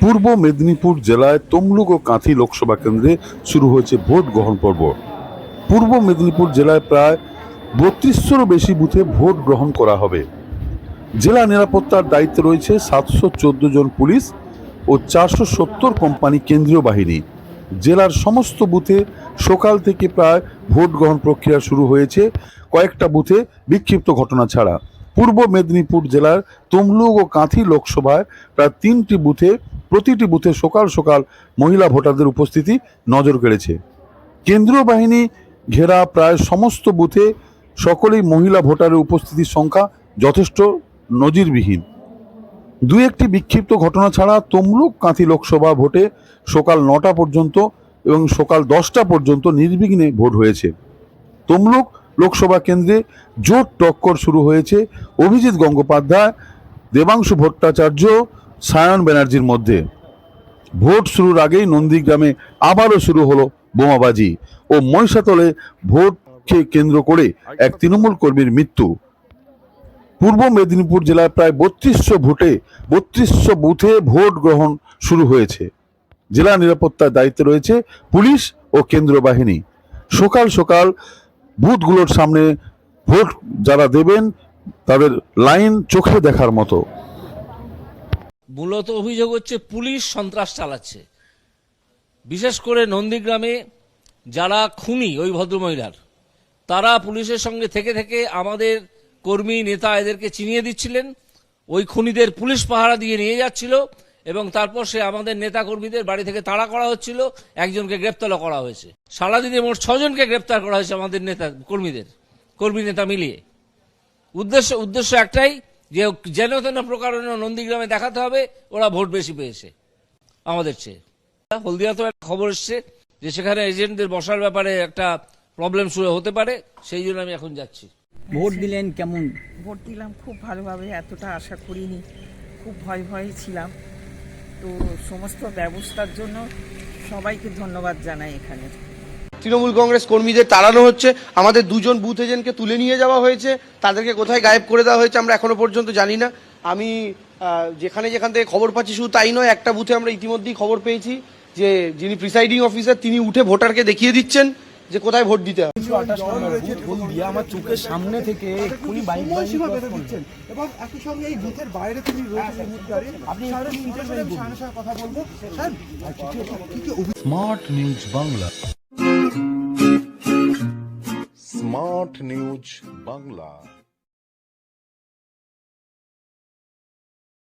পূর্ব মেদিনীপুর জেলায় তমলুক ও কাঁথি লোকসভা কেন্দ্রে শুরু হয়েছে ভোট গ্রহণ পর্ব। পূর্ব মেদিনীপুর জেলায় প্রায় বত্রিশশোরও বেশি বুথে ভোট গ্রহণ করা হবে। জেলা নিরাপত্তার দায়িত্বে রয়েছে সাতশো চোদ্দ জন পুলিশ ও চারশো সত্তর কোম্পানি কেন্দ্রীয় বাহিনী। জেলার সমস্ত বুথে সকাল থেকে প্রায় ভোট গ্রহণ প্রক্রিয়া শুরু হয়েছে। কয়েকটা বুথে বিক্ষিপ্ত ঘটনা ছাড়া। পূর্ব মেদিনীপুর জেলার তমলুক ও কাঁথি লোকসভায় প্রায় তিনটি বুথে প্রতিটি বুথে সকাল সকাল মহিলা ভোটারদের উপস্থিতি নজর কেড়েছে। কেন্দ্রীয় বাহিনী ঘেরা প্রায় সমস্ত বুথে সকলেই মহিলা ভোটারের উপস্থিতির সংখ্যা যথেষ্ট নজিরবিহীন। দু একটি বিক্ষিপ্ত ঘটনা ছাড়া তমলুক কাঁথি লোকসভা ভোটে সকাল নটা পর্যন্ত এবং সকাল দশটা পর্যন্ত নির্বিঘ্নে ভোট হয়েছে। তমলুক লোকসভা কেন্দ্রে জোট টক্কর শুরু হয়েছে। অভিজিৎ গঙ্গোপাধ্যায়, দেবাংশু ভট্টাচার্য সায়ন ব্যানার্জির মধ্যে। ভোট শুরুর আগেই নন্দীগ্রামে আবারও শুরু হলো বোমাবাজি ও মহিষাতলে ভোটকে কেন্দ্র করে এক তৃণমূল কর্মীর মৃত্যু। পূর্ব মেদিনীপুর জেলায় প্রায় বত্রিশশো ভোটে, বত্রিশশো বুথে ভোট গ্রহণ শুরু হয়েছে। জেলা নিরাপত্তার দায়িত্বে রয়েছে পুলিশ ও কেন্দ্র বাহিনী। সকাল সকাল বুথগুলোর সামনে ভোট যারা দেবেন, তাদের লাইন চোখে দেখার মতো। মূলত অভিযোগ হচ্ছে পুলিশ সন্ত্রাস চালাচ্ছে। বিশেষ করে নন্দীগ্রামে যারা খুনি ওই ভদ্রমহিলার, তারা পুলিশের সঙ্গে থেকে থেকে আমাদের কর্মী নেতা এদেরকে চিনিয়ে দিচ্ছিলেন। ওই খুনিদের পুলিশ পাহারা দিয়ে নিয়ে যাচ্ছিল এবং তারপর সে আমাদের নেতা কর্মীদের বাড়ি থেকে তাড়া করা হচ্ছিল, একজনকে গ্রেপ্তারও করা হয়েছে। সারাদিনে মোট ছজনকে গ্রেপ্তার করা হয়েছে আমাদের নেতা কর্মীদের, কর্মী নেতা মিলিয়ে। উদ্দেশ্য উদ্দেশ্য একটাই যে যেন তেন প্রকারণ নন্দীগ্রামে দেখাতে হবে ওরা ভোট বেশি পেয়েছে আমাদের চেয়ে। হলদিয়া তো একটা খবর এসছে যে সেখানে এজেন্টদের বসার ব্যাপারে একটা প্রবলেম শুরু হতে পারে সেই জন্য আমি এখন যাচ্ছি। ভোট দিলেন কেমন? ভোট দিলাম খুব ভালোভাবে এতটা আশা করিনি খুব ভয় ভয়ে ছিলাম। তো সমস্ত ব্যবস্থার জন্য সবাইকে ধন্যবাদ জানাই এখানে। তৃণমূল কংগ্রেস কর্মীদের তাড়ানো হচ্ছে। আমাদের দুজন বুথ এজেন্টকে তুলে নিয়ে যাওয়া হয়েছে। তাদেরকে কোথায় গায়েব করে দেওয়া হয়েছে আমরা এখনও পর্যন্ত জানি না। আমি যেখানে যেখান থেকে খবর পাচ্ছি শুধু তাই নয় একটা বুথে আমরা ইতিমধ্যেই খবর পেয়েছি যে যিনি প্রিসাইডিং অফিসার তিনি উঠে ভোটারকে দেখিয়ে দিচ্ছেন যে কোথায় ভোট দিতে হবে। আমার চোখের সামনে থেকে এক্ষুনি বাইক দিচ্ছেন এবং একই সঙ্গে এই বুথের বাইরে তিনি রয়েছেন এই মুহূর্তে আপনি কথা বলব। স্যার কি কি Smart News Bangla Smart News Bangla